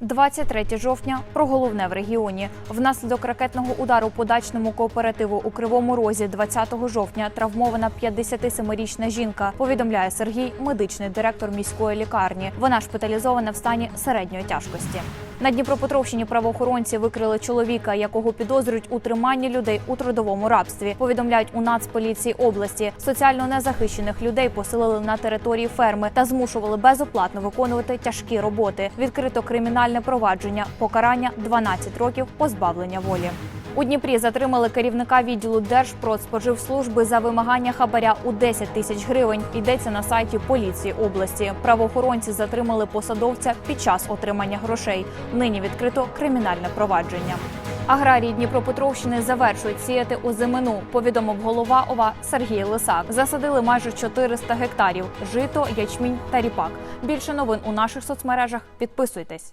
23 жовтня про головне в регіоні. Внаслідок ракетного удару по дачному кооперативу у Кривому Розі 20 жовтня травмована 57-річна жінка. Повідомляє Сергій, медичний директор міської лікарні. Вона шпиталізована в стані середньої тяжкості. На Дніпропетровщині правоохоронці викрили чоловіка, якого підозрюють у триманні людей у трудовому рабстві. Повідомляють у Нацполіції області. Соціально незахищених людей поселили на території ферми та змушували безоплатно виконувати тяжкі роботи. Відкрито кримінальне провадження, покарання 12 років позбавлення волі. У Дніпрі затримали керівника відділу Держпродспоживслужби за вимагання хабаря у 10 тисяч гривень. Йдеться на сайті поліції області. Правоохоронці затримали посадовця під час отримання грошей. Нині відкрито кримінальне провадження. Аграрії Дніпропетровщини завершують сіяти озимину, повідомив голова ОВА Сергій Лисак. Засадили майже 400 гектарів жито, ячмінь та ріпак. Більше новин у наших соцмережах. Підписуйтесь.